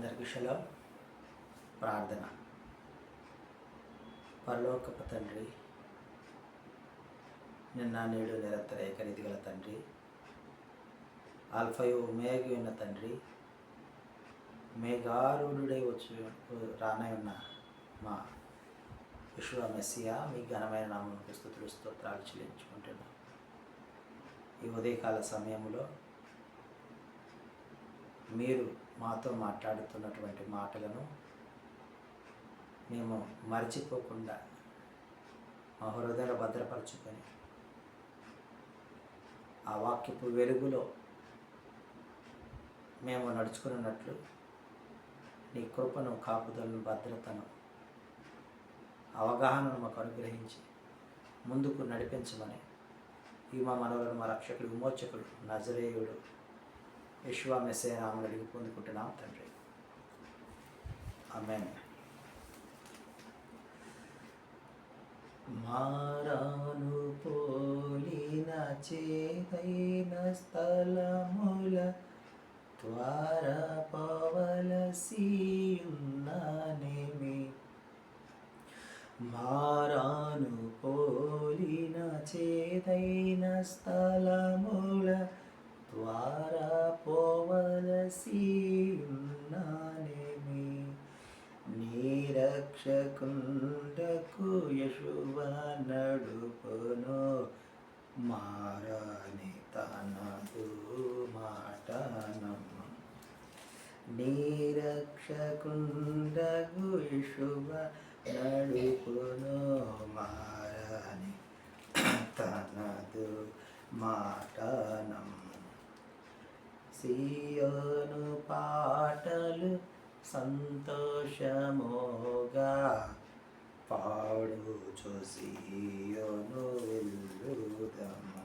అందరికీ షలో ప్రార్థన. పరలోకపు తండ్రి నిన్న నేడు నిరంతర ఏకరీతి గల తండ్రి ఆల్ఫయు మేఘి ఉన్న తండ్రి మేఘారుడై వచ్చి రానై ఉన్న మా విశ్వ మెస్సియా మీ ఘనమైన నామకు స్థుతులు స్తోత్రాలు చెల్లించుకుంటున్నాం. ఈ ఉదయకాల సమయంలో మీరు మాతో మాట్లాడుతున్నటువంటి మాటలను మేము మర్చిపోకుండా మా హృదయాలు భద్రపరచుకొని ఆ వాక్యపు వెలుగులో మేము నడుచుకున్నట్లు నీ కృపను కాపుదలను భద్రతను అవగాహనను మాకు అనుగ్రహించి ముందుకు నడిపించమని ఈ మా మనవలను మా రక్షకుడు విమోచకుడు నజరేయుడు యశ్వా మెస్సే నామని అడిగి పొందుకుంటున్నాం తండ్రి. ఆమెన్. మారాను పోలిన చేదైన స్థలముల ద్వార పవలసియున్నానేమి మారాను పోలిన చేదైన స్థలముల ద్వారా పోవలసియున్నానేమి నీరక్షకుండకు యశువ నడుపును మారాని తనదు మాటనం నీరక్షకుండకు యశువ నడుపును మారాని తనదు మాటనం సియోను పాటలు సంతోషమోగా పాడు చూసియోను వెళ్ళుదము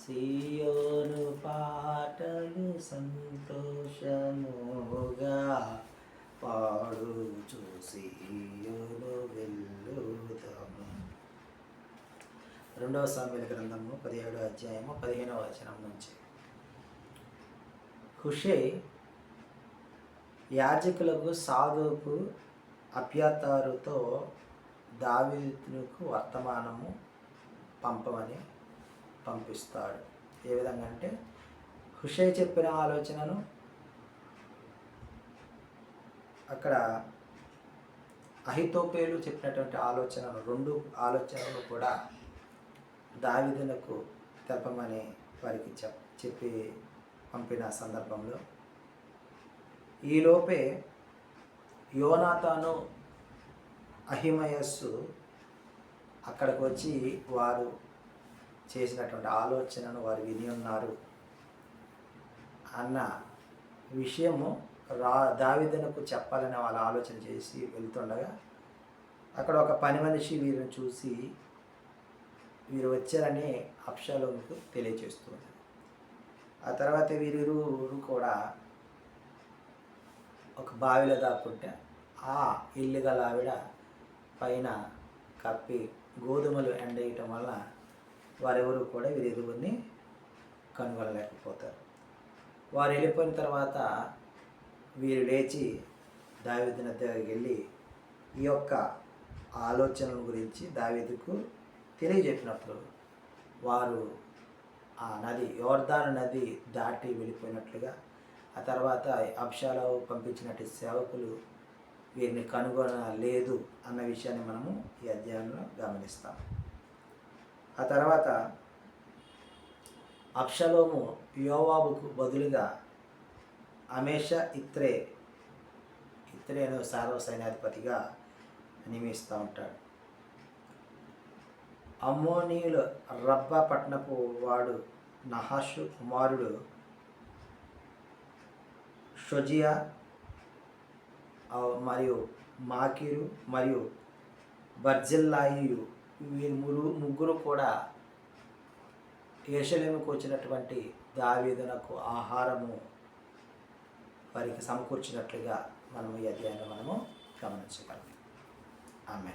సియోను పాటలు సంతోషమోగా పాడు చూసియోను వెళ్ళుదము రెండవ సామెల గ్రంథము పదిహేడో అధ్యాయము పదిహేనవ వచనం నుంచి. హుషే యాజకులకు సాధువుకు అభ్యతారుతో దావీదుకు వర్తమానము పంపమని పంపిస్తాడు. ఏ విధంగా అంటే హుషే చెప్పిన ఆలోచనను అక్కడ అహితోపేలు చెప్పినటువంటి ఆలోచనలు రెండు ఆలోచనలు కూడా దావిదునకు తెలపమని వారికి చెప్ చెప్పి పంపిన సందర్భంలో. ఈలోపే యోనాతాను అహిమయస్సు అక్కడికి వచ్చి వారు చేసినటువంటి ఆలోచనను వారు విని ఉన్నారు. అన్న విషయము రా దావిదనకు చెప్పాలని వాళ్ళు ఆలోచన చేసి వెళ్తుండగా అక్కడ ఒక పని మనిషి వీరిని చూసి వీరు వచ్చారని అప్షాలోకి తెలియజేస్తుంది ఆ తర్వాత వీరిరువురు కూడా ఒక బావిలో దాక్కుంటే ఆ ఇల్లు గల ఆవిడ పైన కప్పి గోధుమలు ఎండేయటం వల్ల వారెవరు కూడా వీరిరువురిని కనుగొనలేకపోతారు. వారు వెళ్ళిపోయిన తర్వాత వీరు లేచి దావేదిన దగ్గరికి వెళ్ళి ఈ యొక్క ఆలోచనల గురించి దావేదికు తెలియజెప్పినప్పుడు వారు ఆ నది యోర్దాను నది దాటి వెళ్ళిపోయినట్లుగా ఆ తర్వాత అప్షాలో పంపించినట్టు సేవకులు వీరిని కనుగొనలేదు అన్న విషయాన్ని మనము ఈ అధ్యాయంలో గమనిస్తాం. ఆ తర్వాత అప్షలోము యోవాబుకు బదులుగా అమేష ఇత్రే ఇత్రేను సార్వ సైన్యాధిపతిగా నియమిస్తూ ఉంటాడు. అమ్మోనీయుల రబ్బా పట్టణపు వాడు నహాషు కుమారుడు షొజియా మరియు మాకిరు మరియు బర్జిల్లాయు వీరు మురు ముగ్గురు కూడా ఏషలేముకు వచ్చినటువంటి దావేదనకు ఆహారము వారికి సమకూర్చినట్లుగా మనము ఈ అధ్యాయంలో మనము గమనించగలం. ఆమె